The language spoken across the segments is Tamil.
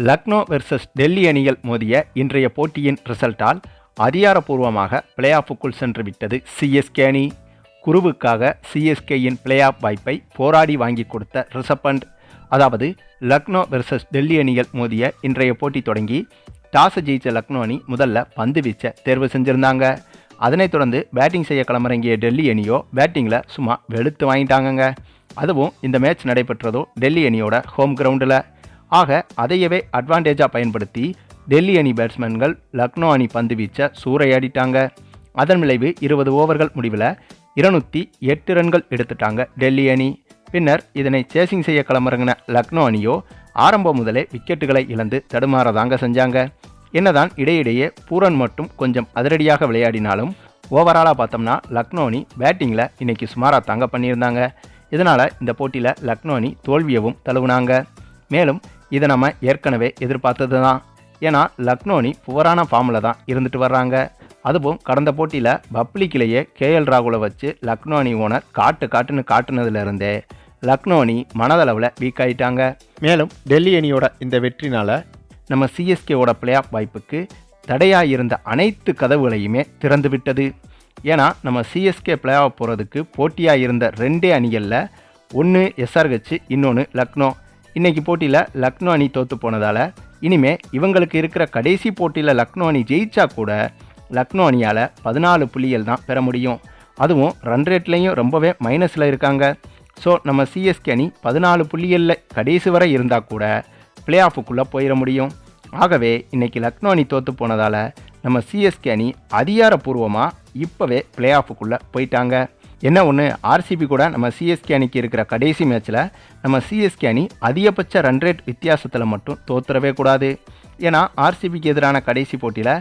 லக்னோ வெர்சஸ் டெல்லி அணிகள் மோதிய இன்றைய போட்டியின் ரிசல்ட்டால் அதிகாரப்பூர்வமாக பிளே ஆஃபுக்குள் சென்று விட்டது சிஎஸ்கே அணி. குருவுக்காக சிஎஸ்கேயின் பிளே ஆஃப் வாய்ப்பை போராடி வாங்கி கொடுத்த ரிஷபண்ட் அதாவது லக்னோ வெர்சஸ் டெல்லி அணிகள் மோதிய இன்றைய போட்டி தொடங்கி டாஸ் ஜெயிச்ச லக்னோ அணி முதல்ல பந்து வீச்ச தேர்வு செஞ்சுருந்தாங்க. அதனைத் தொடர்ந்து பேட்டிங் செய்ய களமிறங்கிய டெல்லி அணியோ பேட்டிங்கில் சும்மா வெளுத்து வாங்கிட்டாங்கங்க. அதுவும் இந்த மேட்ச் நடைபெற்றதோ டெல்லி அணியோட ஹோம் கிரவுண்டில் ஆக அதையவே அட்வான்டேஜாக பயன்படுத்தி டெல்லி அணி பேட்ஸ்மேன்கள் லக்னோ அணி பந்து வீச்ச சூறையாடிட்டாங்க. அதன் விளைவு இருபது ஓவர்கள் முடிவில் இருநூற்றி எட்டு ரன்கள் எடுத்துட்டாங்க டெல்லி அணி. பின்னர் இதனை சேசிங் செய்ய களமிறங்கின லக்னோ அணியோ ஆரம்பம் முதலே விக்கெட்டுகளை இழந்து தடுமாறதாங்க செஞ்சாங்க. என்னதான் இடையிடையே பூரன் மட்டும் கொஞ்சம் அதிரடியாக விளையாடினாலும் ஓவராலாக பார்த்தோம்னா லக்னோ அணி பேட்டிங்கில் இன்றைக்கி சுமாராக தாங்க பண்ணியிருந்தாங்க. இதனால் இந்த போட்டியில் லக்னோ அணி தோல்வியவும் தழுவுனாங்க. மேலும் இதை நம்ம ஏற்கனவே எதிர்பார்த்தது தான் ஏன்னா லக்னோனி புவரான ஃபார்மில் தான் இருந்துட்டு வர்றாங்க. அதுவும் கடந்த போட்டியில் பப்ளிக்கிலேயே கேஎல் ராகுலை வச்சு லக்னோனி ஓனர் காட்டு காட்டுன்னு காட்டுனதுலேருந்தே லக்னோனி மனதளவில் வீக் ஆகிட்டாங்க மேலும் டெல்லி அணியோட இந்த வெற்றினால் நம்ம சிஎஸ்கேவோட பிளே ஆஃப் வாய்ப்புக்கு தடையாக இருந்த அனைத்து கதவுகளையுமே திறந்து விட்டது. ஏன்னா நம்ம சிஎஸ்கே பிளே ஆஃப் போகிறதுக்கு போட்டியாக இருந்த ரெண்டே அணிகளில் ஒன்று எஸ்ஆர்ஹெச் இன்னொன்று லக்னோ. இன்னைக்கு போட்டியில் லக்னோ அணி தோற்று போனதால் இனிமே இவங்களுக்கு இருக்கிற கடைசி போட்டியில் லக்னோ அணி ஜெயிச்சா கூட லக்னோ அணியால் பதினாலு புள்ளிகள் தான் பெற முடியும். அதுவும் ரன் ரேட்லேயும் ரொம்பவே மைனஸில் இருக்காங்க. ஸோ நம்ம சிஎஸ்கே அணி பதினாலு புள்ளிகளில் கடைசி வரை இருந்தால் கூட பிளே ஆஃபுக்குள்ளே போயிட முடியும். ஆகவே இன்றைக்கி லக்னோ அணி தோற்று போனதால் நம்ம சிஎஸ்கே அணி அதிகாரப்பூர்வமாக இப்போவே பிளே ஆஃபுக்குள்ளே போயிட்டாங்க. என்ன ஒன்று ஆர்சிபி கூட நம்ம சிஎஸ்கே அணிக்கு இருக்கிற கடைசி மேட்ச்சில் நம்ம சிஎஸ்கே அணி அதிகபட்ச ரன் ரேட் வித்தியாசத்தில் மட்டும் தோத்துறவே கூடாது. ஏன்னா ஆர்சிபிக்கு எதிரான கடைசி போட்டியில்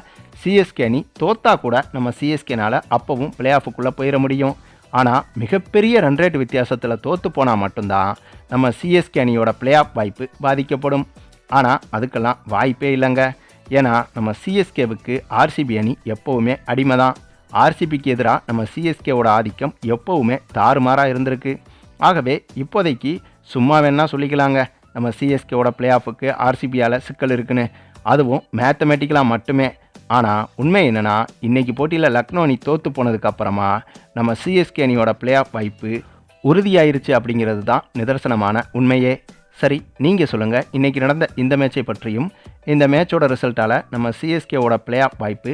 சிஎஸ்கே அணி தோத்தா கூட நம்ம சிஎஸ்கேனால் அப்போவும் பிளே ஆஃபுக்குள்ளே போயிட முடியும். ஆனால் மிகப்பெரிய ரன் ரேட் வித்தியாசத்தில் தோற்று போனால் மட்டும்தான் நம்ம சிஎஸ்கே அணியோட பிளே ஆஃப் வாய்ப்பு பாதிக்கப்படும். ஆனால் அதுக்கெல்லாம் வாய்ப்பே இல்லைங்க. ஏன்னா நம்ம சிஎஸ்கேவுக்கு ஆர்சிபி அணி எப்போவுமே அடிமை தான் ஆர்சிபிக்கு எதிராக நம்ம சிஎஸ்கேவோட ஆதிக்கம் எப்போவுமே தாறுமாறாக இருந்திருக்கு. ஆகவே இப்போதைக்கு சும்மா வேணால் சொல்லிக்கலாங்க. நம்ம சிஎஸ்கேவோட பிளே ஆஃபுக்கு ஆர்சிபியால் சிக்கல் இருக்குன்னு. அதுவும் மேத்தமெட்டிக்கலாக மட்டுமே. ஆனால் உண்மை என்னென்னா இன்றைக்கி போட்டியில் லக்னோ அணி தோற்று போனதுக்கப்புறமா நம்ம சிஎஸ்கே அணியோட பிளே ஆஃப் வாய்ப்பு உறுதியாயிருச்சு அப்படிங்கிறது தான் நிதர்சனமான உண்மையே. சரி நீங்கள் சொல்லுங்கள் இன்றைக்கி நடந்த இந்த மேட்சை பற்றியும் இந்த மேட்சோட ரிசல்ட்டால் நம்ம சிஎஸ்கேவோட பிளே ஆஃப் வாய்ப்பு